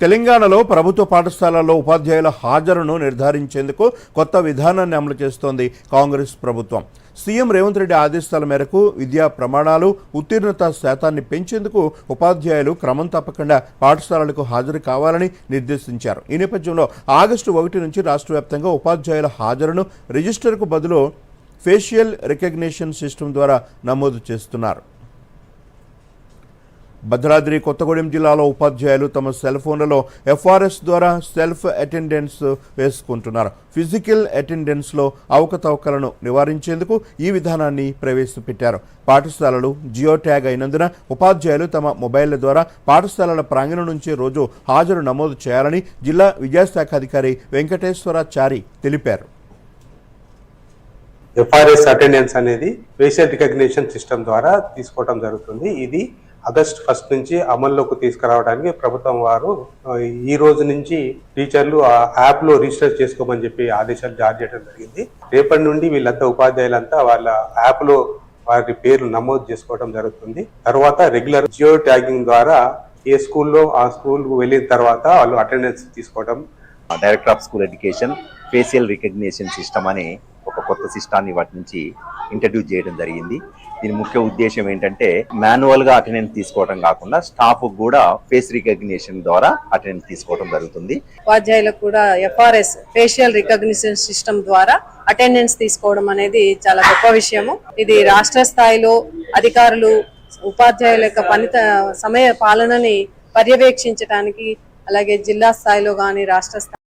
తెలంగాణలో ప్రభుత్వ పాఠశాలల్లో ఉపాధ్యాయుల హాజరును నిర్ధారించేందుకు కొత్త విధానాన్ని అమలు చేస్తోంది కాంగ్రెస్ ప్రభుత్వం. సీఎం రేవంత్ రెడ్డి ఆదేశాల మేరకు విద్యా ప్రమాణాలు ఉత్తీర్ణత శాతాన్ని పెంచేందుకు ఉపాధ్యాయులు క్రమం తప్పకుండా పాఠశాలలకు హాజరు కావాలని నిర్దేశించారు. ఈ నేపథ్యంలో ఆగస్టు ఒకటి నుంచి రాష్ట్ర వ్యాప్తంగా ఉపాధ్యాయుల హాజరును రిజిస్టర్కు బదులు ఫేషియల్ రికగ్నిషన్ సిస్టమ్ ద్వారా నమోదు చేస్తున్నారు. భద్రాద్రి కొత్తగూడెం జిల్లాలో ఉపాధ్యాయులు తమ సెల్ ఫోన్లలో ఎఫ్ఆర్ఎస్ ద్వారా సెల్ఫ్ అటెండెన్స్ వేసుకుంటున్నారు. ఫిజికల్ అటెండెన్స్లో అవకతవకలను నివారించేందుకు ఈ విధానాన్ని ప్రవేశపెట్టారు. పాఠశాలలు జియో ట్యాగ్ అయినందున ఉపాధ్యాయులు తమ మొబైళ్ళ ద్వారా పాఠశాలల ప్రాంగణం నుంచి రోజు హాజరు నమోదు చేయాలని జిల్లా విద్యాశాఖ అధికారి వెంకటేశ్వరాచారి తెలిపారు. ఎఫ్ఆర్ఎస్ అటెండెన్స్ అనేది ఫేషియల్ రికగ్నిషన్ సిస్టమ్ ద్వారా తీసుకోవడం జరుగుతుంది. ఇది ఆగస్ట్ ఫస్ట్ నుంచి అమల్లోకి తీసుకురావడానికి ప్రభుత్వం వారు ఈ రోజు నుంచి టీచర్లు ఆ యాప్లో రిజిస్టర్ చేసుకోమని చెప్పి ఆదేశాలు జారీ చేయడం జరిగింది. రేపటి నుండి వీళ్ళంతా ఉపాధ్యాయులంతా వాళ్ళ యాప్లో వారి పేర్లు నమోదు చేసుకోవడం జరుగుతుంది. తర్వాత రెగ్యులర్ జియో ట్యాగింగ్ ద్వారా ఏ స్కూల్లో ఆ స్కూల్ వెళ్ళిన తర్వాత వాళ్ళు అటెండెన్స్ తీసుకోవడం. Director of school education facial recognition system అనే ఒక కొత్త సిస్టాన్ని వాటి నుంచి ఇంట్రడ్యూస్ చేయడం జరిగింది. దీని ముఖ్య ఉద్దేశం ఏంటంటే మాన్యువల్గా అటెండెన్స్ తీసుకోవడం కాకుండా స్టాఫ్ కూడా ఫేస్ రికగ్నిషన్ ద్వారా అటెండెన్స్ తీసుకోవడం జరుగుతుంది. ఉపాధ్యాయులకు కూడా ఎఫ్ఆర్ఎస్ ఫేషియల్ రికగ్నిషన్ సిస్టమ్ ద్వారా అటెండెన్స్ తీసుకోవడం అనేది చాలా గొప్ప విషయము. ఇది రాష్ట్ర స్థాయిలో అధికారులు ఉపాధ్యాయుల యొక్క పనిత సమయ పాలనని పర్యవేక్షించడానికి అలాగే జిల్లా స్థాయిలో కానీ రాష్ట్ర స్థాయి